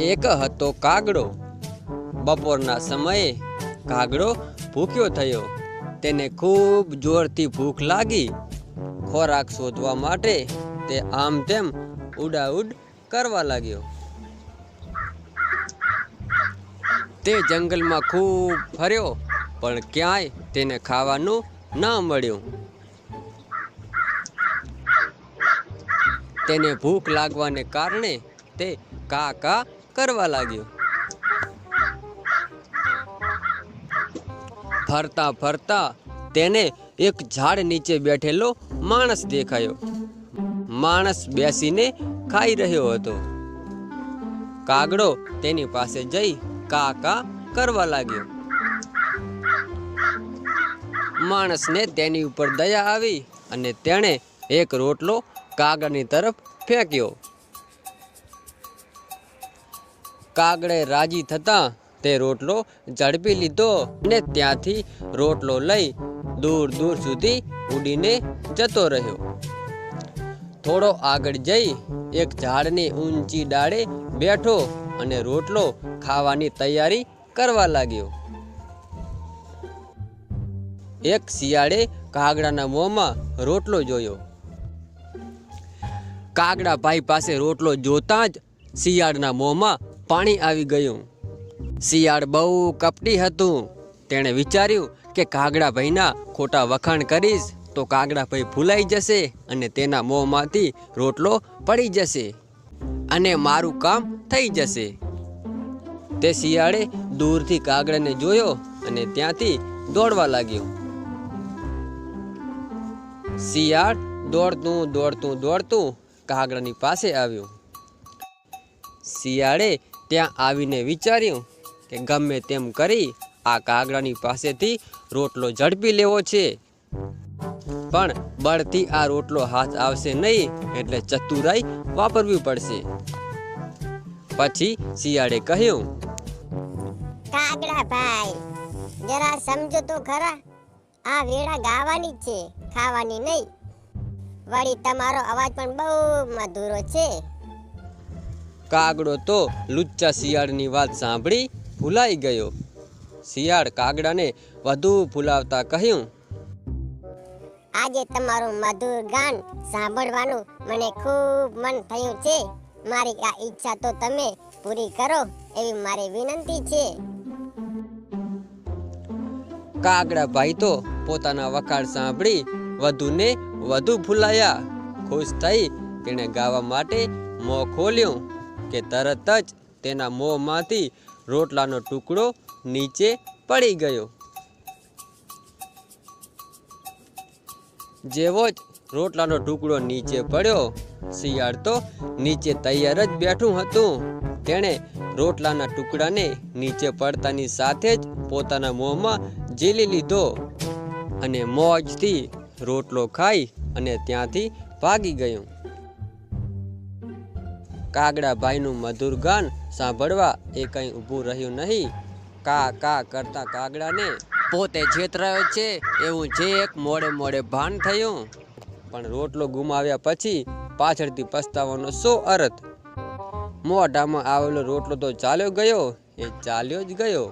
એક હતો કાગડો. બપોરના સમયે કાગડો ભૂખ્યો થયો. તેને ખૂબ જોરથી ભૂખ લાગી. ખોરાક શોધવા માટે તે આમ તેમ ઉડાઉડ કરવા લાગ્યો. તે જંગલમાં ખૂબ ફર્યો, પણ ક્યાંય તેને ખાવાનું ના મળ્યું. તેને ભૂખ લાગવાને કારણે તે કા કરવા લાગ્યો. ફરતા ફરતા તેને એક ઝાડ નીચે બેઠેલો માણસ દેખાયો. માણસ બેસીને ખાઈ રહ્યો હતો. કાગડો તેની પાસે જઈ કા કા કરવા લાગ્યો. માણસને તેની ઉપર દયા આવી અને તેણે એક રોટલો કાગળની તરફ ફેંક્યો. કાગડે રાજી થતાં તે રોટલો ઝડપી લીધો અને ત્યાંથી રોટલો લઈ દૂર દૂર સુધી ઉડીને જતો રહ્યો. થોડો આગળ જઈ એક ઝાડની ઊંચી ડાળે બેઠો અને રોટલો ખાવાની તૈયારી કરવા લાગ્યો. એક શિયાળે કાગડાના મોંમાં રોટલો જોયો. કાગડા ભાઈ પાસે રોટલો જોતાં જ શિયાળના મોંમાં પાણી આવી ગયું. શિયાળ બહુ કપટી હતું. તેણે વિચાર્યું કે કાગડાભાઈના ખોટા વખાણ કરીશ તો કાગડાભાઈ ફૂલાઈ જશે અને તેના મોંમાંથી રોટલો પડી જશે અને મારું કામ થઈ જશે. તે શિયાળે દૂરથી કાગડાને જોયો અને ત્યાંથી દોડવા લાગ્યો. શિયાળ દોડતું દોડતું દોડતું કાગડાની પાસે આવ્યું. શિયાળે ત્યાં આવીને વિચાર્યું કે ગમે તેમ કરી આ કાગડાની પાસેથી રોટલો ઝડપી લેવો છે. પણ બળથી આ રોટલો હાથ આવશે નહીં એટલે ચતુરાઈ વાપરવી પડશે. પછી શિયાળે કહ્યું, કાગડા ભાઈ, જરા સમજો તો ખરા. આ વેળા ગાવાની છે, ખાવાની નહીં. વળી તમારો અવાજ પણ બહુ મધુરો છે. કાગડો તો લુચ્ચા શિયાળની વાત સાંભળી ભૂલાઈ ગયો. શિયાળ કાગડાને વધુ ભૂલાવતા કહ્યું આજે તમારું મધુર ગાન સાંભળવાનું મને ખૂબ મન થયું છે. મારી આ ઈચ્છા તો તમે પૂરી કરો એવી મારી વિનંતી છે. કાગડા ભાઈ તો પોતાના વખાણ સાંભળી વધુને વધુ ભૂલાયા. ખુશ થઈ તેણે ગાવા માટે મોં ખોલ્યું. કે તરત જ તેના મોંમાંથી રોટલાનો ટુકડો નીચે પડી ગયો. જેવો જ રોટલાનો ટુકડો નીચે પડ્યો, શિયાળ તો નીચે તૈયાર જ બેઠું હતું. તેણે રોટલાના ટુકડાને નીચે પડતાની સાથે જ પોતાના મોંમાં ઝીલી લીધો અને મોજથી રોટલો ખાઈ અને ત્યાંથી ભાગી ગયું. કાગડા ભાઈનું મધુર ગાન સાંભળવા એ કંઈ ઊભું રહ્યું નહીં. કા કા કરતા કાગડાને પોતે છેતરાયો છે એવું જે એક મોડે મોડે ભાન થયું. પણ રોટલો ગુમાવ્યા પછી પાછળથી પસ્તાવાનો શો અર્થ? મોઢામાં આવેલો રોટલો તો ચાલ્યો ગયો, એ ચાલ્યો જ ગયો.